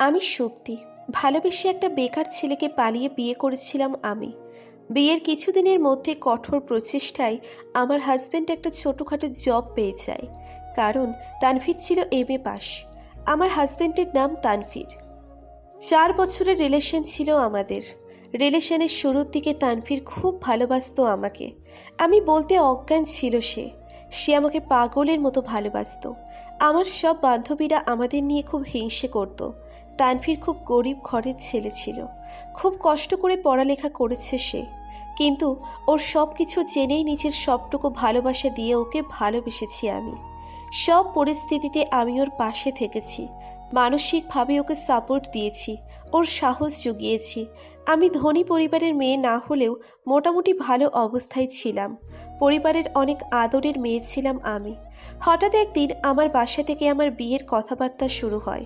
আমি সুপ্তি ভালোবেসে একটা বেকার ছেলেকে পালিয়ে বিয়ে করেছিলাম আমি। বিয়ের কিছুদিনের মধ্যে কঠোর প্রচেষ্টায় আমার হাজব্যান্ড একটা ছোটোখাটো জব পেয়ে যায়। কারণ তানভীর ছিল এম এ পাস। আমার হাজব্যান্ডের নাম তানভীর। চার বছরের রিলেশন ছিল আমাদের। রিলেশনের শুরুর দিকে তানভীর খুব ভালোবাসতো আমাকে। আমি বলতে অজ্ঞান ছিল সে। সে আমাকে পাগলের মতো ভালোবাসতো। আমার সব বান্ধবীরা আমাদের নিয়ে খুব হিংসে করতো। তানভীর খুব গরিব ঘরের ছেলে ছিল। খুব কষ্ট করে পড়ালেখা করেছে সে। কিন্তু ওর সব কিছু জেনেই নিজের সবটুকু ভালোবাসা দিয়ে ওকে ভালোবেসেছি আমি। সব পরিস্থিতিতে আমি ওর পাশে থেকেছি। মানসিকভাবে ওকে সাপোর্ট দিয়েছি। ওর সাহস জুগিয়েছি। আমি ধনী পরিবারের মেয়ে না হলেও মোটামুটি ভালো অবস্থায় ছিলাম। পরিবারের অনেক আদরের মেয়ে ছিলাম আমি। হঠাৎ একদিন আমার বাসা থেকে আমার বিয়ের কথাবার্তা শুরু হয়।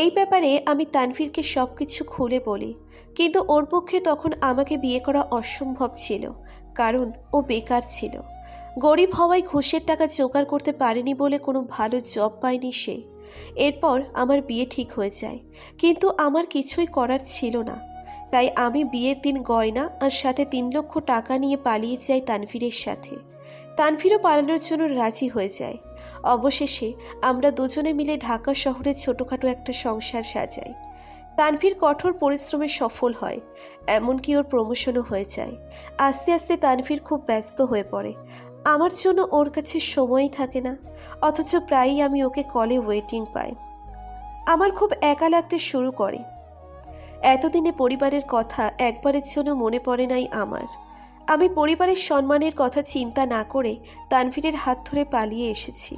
এই ব্যাপারে আমি তানভীরকে সব কিছু খুলে বলি, কিন্তু ওর পক্ষে তখন আমাকে বিয়ে করা অসম্ভব ছিল, কারণ ও বেকার ছিল। গরিব হওয়ায় ঘুষের টাকা জোগাড় করতে পারেনি বলে কোনো ভালো জব পায়নি সে। এরপর আমার বিয়ে ঠিক হয়ে যায়, কিন্তু আমার কিছুই করার ছিল না। তাই আমি বিয়ের দিন গয়না আর সাথে তিন লক্ষ টাকা নিয়ে পালিয়ে যাই তানভীরের সাথে। তানভীরও পালানোর জন্য রাজি হয়ে যায়। অবশেষে আমরা দুজনে মিলে ঢাকা শহরে ছোটোখাটো একটা সংসার সাজাই। তানভীর কঠোর পরিশ্রমে সফল হয়, এমনকি ওর প্রমোশনও হয়ে যায়। আস্তে আস্তে তানভীর খুব ব্যস্ত হয়ে পড়ে। আমার জন্য ওর কাছে সময়ই থাকে না, অথচ প্রায়ই আমি ওকে কলে ওয়েটিং পাই। আমার খুব একা লাগতে শুরু করে। এতদিনে পরিবারের কথা একবারের জন্য মনে পড়ে নাই আমার। আমি পরিবারের সম্মানের কথা চিন্তা না করে তানভীরের হাত ধরে পালিয়ে এসেছি।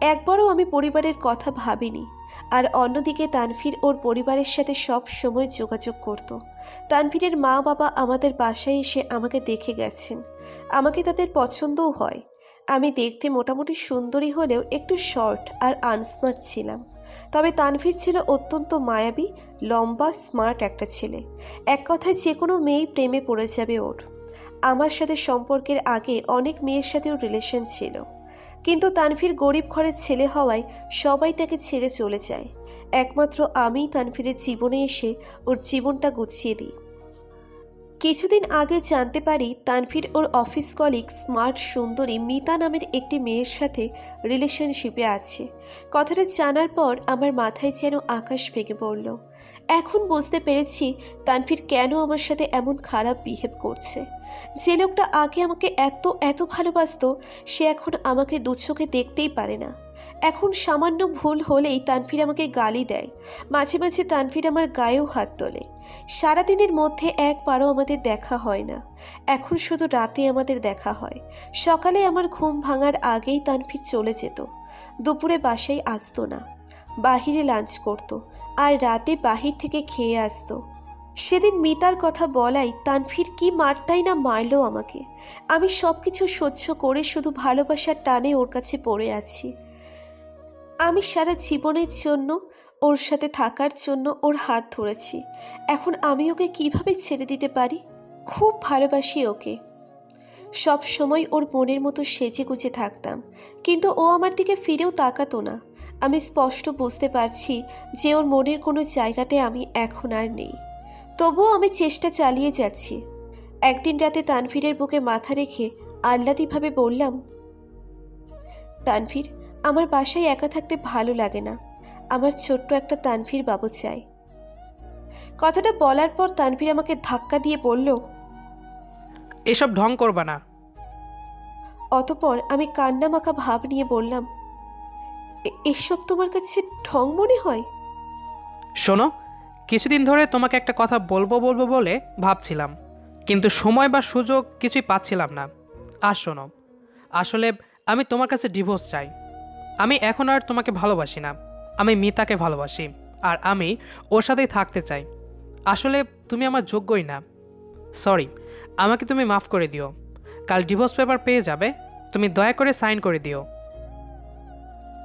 একবারও আমি পরিবারের কথা ভাবিনি, আর অন্যদিকে তানভীর ওর পরিবারের সাথে সব সময় যোগাযোগ করত। তানভীরের মা বাবা আমাদের বাসায় এসে আমাকে দেখে গেছেন। আমাকে তাদের পছন্দও হয়। আমি দেখতে মোটামুটি সুন্দরী হলেও একটু শর্ট আর আনস্মার্ট ছিলাম। তবে তানভীর ছিল অত্যন্ত মায়াবী, লম্বা, স্মার্ট একটা ছেলে। এক কথায় যে কোনো মেয়েই প্রেমে পড়ে যাবে ওর। আমার সাথে সম্পর্কের আগে অনেক মেয়ের সাথেও রিলেশন ছিল। কিন্তু তানভীর গরিব ঘরের ছেলে হওয়ায় সবাই তাকে ছেড়ে চলে যায়। একমাত্র আমিই তানভীরের জীবনে এসে ওর জীবনটা গুছিয়ে দিই। কিছুদিন আগে জানতে পারি তানভীর ওর অফিস কলিগ স্মার্ট সুন্দরী মিতা নামের একটি মেয়ের সাথে রিলেশনশিপে আছে। কথাটা জানার পর আমার মাথায় যেন আকাশ ভেঙে পড়ল। এখন বুঝতে পেরেছি তানভীর কেন আমার সাথে এমন খারাপ বিহেভ করছে। যে লোকটা আগে আমাকে এত এত ভালোবাসত, সে এখন আমাকে দু চোখে দেখতেই পারে না। এখন সামান্য ভুল হলেই তানভীর আমাকে গালি দেয়। মাঝে মাঝে তানভীর আমার গায়েও হাত তোলে। সারাদিনের মধ্যে একবারও আমাদের দেখা হয় না। এখন শুধু রাতে আমাদের দেখা হয়। সকালে আমার ঘুম ভাঙার আগেই তানভীর চলে যেত। দুপুরে বাসায় আসতো না। বাহিরে লাঞ্চ করত। আর রাতে বাহির থেকে খেয়ে আসতো। সেদিন মিতার কথা বলাই তানভীর কি মারটাই না মারলো আমাকে। আমি সব কিছু সহ্য করে শুধু ভালোবাসার টানে ওর কাছে পড়ে আছি। আমি সারা জীবনের জন্য, ওর সাথে থাকার জন্য ওর হাত ধরেছি। এখন আমি ওকে কীভাবে ছেড়ে দিতে পারি? খুব ভালোবাসি ওকে। সব সময় ওর মনের মতো সেজে গুজে থাকতাম। কিন্তু ও আমার দিকে ফিরেও তাকাতো না। আমি স্পষ্ট বুঝতে পারছি যে ওর মনের কোনো জায়গাতে আমি এখন আর নেই। তবুও আমি চেষ্টা চালিয়ে যাচ্ছি। একদিন রাতে তানভীরের বুকে মাথা রেখে আহ্লাদিভাবে বললাম তানভীর আমার বাসায় একা থাকতে ভালো লাগে না। আমার ছোট্ট একটা তানভীর বাবু চাই। কথাটা বলার পর তানভীর আমাকে ধাক্কা দিয়ে বলল এসব ঢং করবা না। অতপর আমি কান্নামাখা ভাব নিয়ে বললাম "এ- এসব তোমার কাছে ঢং মনে হয়? শোনো কিছুদিন ধরে তোমাকে একটা কথা বলব বলব বলে ভাবছিলাম। কিন্তু সময় বা সুযোগ কিছুই পাচ্ছিলাম না। আর শোনো, আসলে আমি তোমার কাছে ডিভোর্স চাই। আমি এখন আর তোমাকে ভালোবাসি না। আমি মিতাকে ভালোবাসি। আর আমি ওর সাথেই থাকতে চাই। আসলে তুমি আমার যোগ্যই না। সরি আমাকে তুমি মাফ করে দিও। কাল ডিভোর্স পেপার পেয়ে যাবে। তুমি দয়া করে সাইন করে দিও।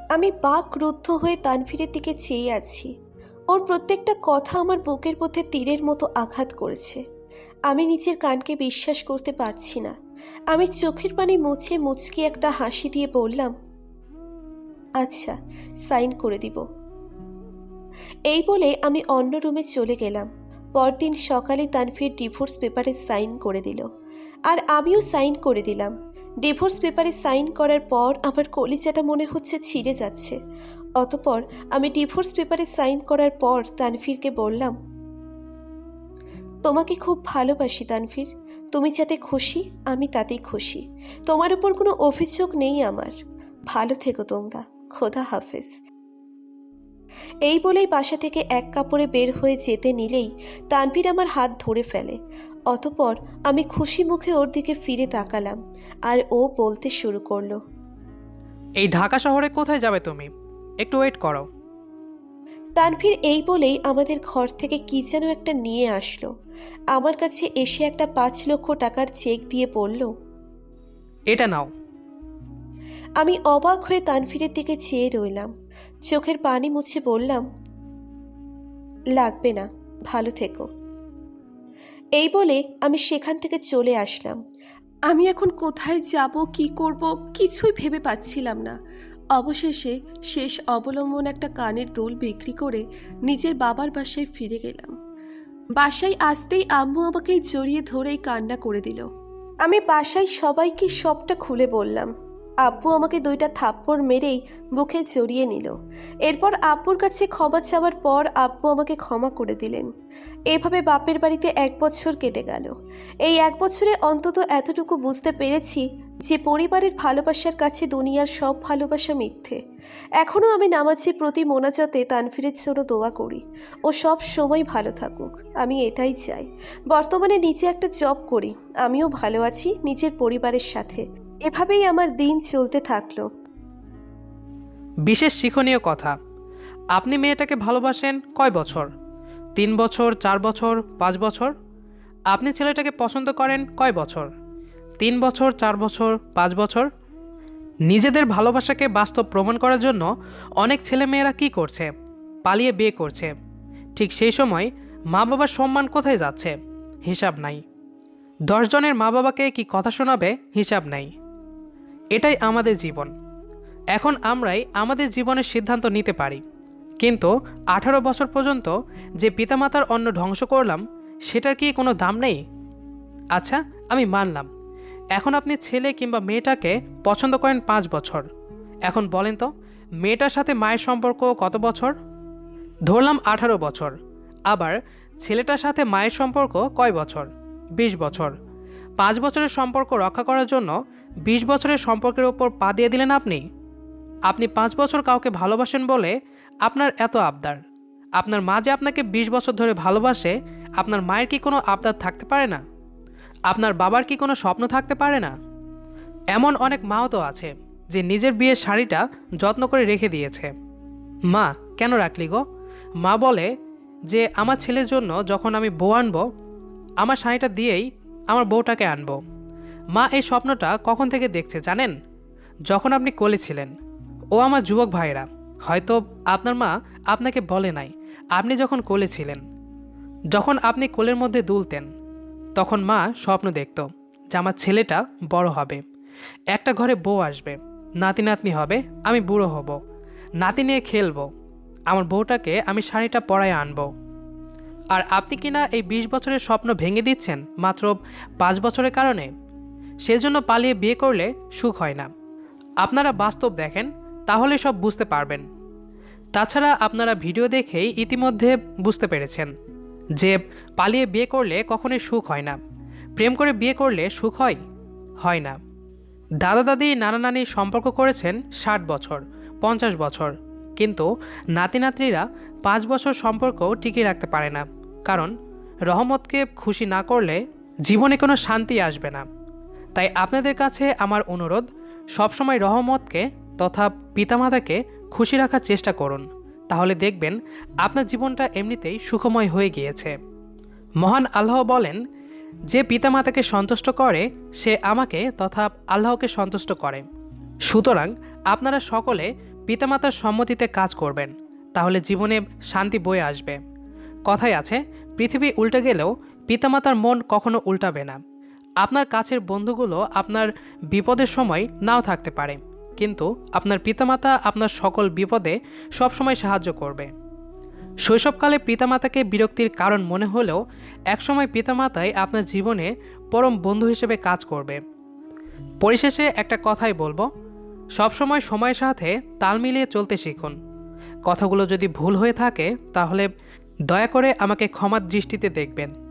আমি বাক রুদ্ধ হয়ে তানফিরের দিকে চেয়ে আছি। ওর প্রত্যেকটা কথা আমার বুকের মধ্যে তীরের মতো আঘাত করেছে। আমি নিজের কানকে বিশ্বাস করতে পারছি না। আমি চোখের পানি মুছে মুচকি একটা হাসি দিয়ে বললাম আচ্ছা সাইন করে দিব। এই বলে আমি অন্য রুমে চলে গেলাম। পরদিন সকালে তানফির ডিভোর্স পেপারে সাইন করে দিল। আর আমিও সাইন করে দিলাম। ডিভোর্স পেপারে সাইন করার পর আমার কলিজাটা মনে হচ্ছে ছিঁড়ে যাচ্ছে। অতপর আমি ডিভোর্স পেপারে সাইন করার পর তানফিরকে বললাম, তোমাকে খুব ভালোবাসি তানফির তুমি যাতে খুশি, আমি তাতেই খুশি। তোমার উপর কোনো অভিযোগ নেই আমার। ভালো থেকো তোমরা। খোদা হাফেজ এই বলেই বাসা থেকে এক কাপড়ে বের হয়ে যেতে নিলেই তানভীর আমার হাত ধরে ফেলে। অতপর আমি খুশি মুখে ওর দিকে ফিরে তাকালাম আর ও বলতে শুরু করল, এই ঢাকা শহরে কোথায় যাবে তুমি? একটু ওয়েট করো। তানভীর এই বলেই আমাদের ঘর থেকে কি যেন একটা নিয়ে আসলো। আমার কাছে এসে একটা পাঁচ লক্ষ টাকার চেক দিয়ে বলল এটা নাও। আমি অবাক হয়ে তানভীরের দিকে চেয়ে রইলাম। চোখের পানি মুছে বললাম লাগবে না ভালো থেকো। এই বলে আমি সেখান থেকে চলে আসলাম। আমি এখন কোথায় যাব কি করব কিছুই ভেবে পাচ্ছিলাম না। অবশেষে শেষ অবলম্বন একটা কানের দোল বিক্রি করে নিজের বাবার বাসায় ফিরে গেলাম। বাসায় আসতেই আম্মু আমাকে জড়িয়ে ধরেই কান্না করে দিল। আমি বাসায় সবাইকে সবটা খুলে বললাম। আব্বু আমাকে দুইটা থাপ্পড় মেরেই বুকে জড়িয়ে নিল। এরপর আব্বুর কাছে ক্ষমা চাওয়ার পর আব্বু আমাকে ক্ষমা করে দিলেন। এভাবে বাপের বাড়িতে এক বছর কেটে গেল। এই এক বছরে অন্তত এতটুকু বুঝতে পেরেছি যে পরিবারের ভালোবাসার কাছে দুনিয়ার সব ভালোবাসা মিথ্যে। এখনও আমি নামাজের প্রতি মোনাজাতে তানফিরের জন্য দোয়া করি ও সব সময় ভালো থাকুক। আমি এটাই চাই। বর্তমানে নিজে একটা জব করি। আমিও ভালো আছি নিজের পরিবারের সাথে। এভাবেই আমার দিন চলতে থাকল। বিশেষ শিক্ষণীয় কথা, আপনি মেয়েটাকে ভালোবাসেন কয় বছর? তিন বছর, চার বছর, পাঁচ বছর? আপনি ছেলেটাকে পছন্দ করেন কয় বছর? তিন বছর, চার বছর, পাঁচ বছর? নিজেদের ভালোবাসাকে বাস্তব প্রমাণ করার জন্য অনেক ছেলেমেয়েরা কী করছে? পালিয়ে বিয়ে করছে। ঠিক সেই সময় মা বাবার সম্মান কোথায় যাচ্ছে? হিসাব নাই। দশজনের মা বাবাকে কি কথা শোনাবে? হিসাব নাই। এটাই আমাদের জীবন। এখন আমরাই আমাদের জীবনের সিদ্ধান্ত নিতে পারি। কিন্তু আঠারো বছর পর্যন্ত যে পিতামাতার অন্ন ধ্বংস করলাম, সেটার কি কোনো দাম নেই? আচ্ছা আমি মানলাম। এখন আপনি ছেলে কিংবা মেয়েটাকে পছন্দ করেন পাঁচ বছর। এখন বলেন তো, মেয়েটার সাথে মায়ের সম্পর্ক কত বছর? ধরলাম আঠারো বছর। আবার ছেলেটার সাথে মায়ের সম্পর্ক কয় বছর? বিশ বছর। পাঁচ বছরের সম্পর্ক রক্ষা করার জন্য বিশ বছরের সম্পর্কের ওপর পা দিয়ে দিলেন আপনি? আপনি পাঁচ বছর কাউকে ভালোবাসেন বলে আপনার এত আবদার। আপনার মা যে আপনাকে বিশ বছর ধরে ভালোবাসে, আপনার মায়ের কি কোনো আবদার থাকতে পারে না? আপনার বাবার কি কোনো স্বপ্ন থাকতে পারে না? এমন অনেক মাও তো আছে যে নিজের বিয়ের শাড়িটা যত্ন করে রেখে দিয়েছে। মা, কেন রাখলি গো? মা বলে যে আমার ছেলের জন্য যখন আমি বউ আনব, আমার শাড়িটা দিয়েই আমার বউটাকে আনব। মা এই স্বপ্নটা কখন থেকে দেখছে জানেন? যখন আপনি কোলে ছিলেন। ও আমার যুবক ভাইরা হয়তো আপনার মা আপনাকে বলে নাই, আপনি যখন কোলে ছিলেন, যখন আপনি কোলের মধ্যে দুলতেন, তখন মা স্বপ্ন দেখত যে আমার ছেলেটা বড় হবে। একটা ঘরে বউ আসবে, নাতি নাতনি হবে, আমি বুড়ো হব, নাতি নিয়ে খেলব, আমার বউটাকে আমি শাড়িটা পরায় আনব। আর আপনি কিনা এই বিশ বছরের স্বপ্ন ভেঙে দিচ্ছেন মাত্র পাঁচ বছরের কারণে? সেজন্য পালিয়ে বিয়ে করলে সুখ হয় না। আপনারা বাস্তব দেখেন, তাহলে সব বুঝতে পারবেন। তাছাড়া আপনারা ভিডিও দেখেই ইতিমধ্যে বুঝতে পেরেছেন যে পালিয়ে বিয়ে করলে কখনোই সুখ হয় না। প্রেম করে বিয়ে করলে সুখ হয়? হয় না। দাদা দাদি, নানা নানি সম্পর্ক করেছেন ষাট বছর, পঞ্চাশ বছর। কিন্তু নাতি নাতনিরা পাঁচ বছর সম্পর্ক টিকিয়ে রাখতে পারে না। কারণ রহমতকে খুশি না করলে জীবনে কোনো শান্তি আসবে না। তাই আপনাদের কাছে আমার অনুরোধ, সবসময় রহমতকে তথা পিতামাতাকে খুশি রাখার চেষ্টা করুন। তাহলে দেখবেন, আপনার জীবনটা এমনিতেই সুখময় হয়ে গিয়েছে। মহান আল্লাহ বলেন, যে পিতামাতাকে সন্তুষ্ট করে, সে আমাকে তথা আল্লাহকে সন্তুষ্ট করে। সুতরাং আপনারা সকলে পিতামাতার সম্মতিতে কাজ করবেন, তাহলে জীবনে শান্তি বয়ে আসবে। কথায় আছে, পৃথিবী উল্টে গেলেও পিতামাতার মন কখনো উল্টাবে না। আপনার কাছের বন্ধুগুলো আপনার বিপদের সময় নাও থাকতে পারে। কিন্তু আপনার পিতামাতা আপনার সকল বিপদে সবসময় সাহায্য করবে। শৈশবকালে পিতামাতাকে বিরক্তির কারণ মনে হলেও একসময় পিতামাতাই আপনার জীবনে পরম বন্ধু হিসেবে কাজ করবে। পরিশেষে একটা কথাই বলব, সবসময় সময়ের সাথে তাল মিলিয়ে চলতে শিখুন। কথাগুলো যদি ভুল হয়ে থাকে, তাহলে দয়া করে আমাকে ক্ষমার দৃষ্টিতে দেখবেন।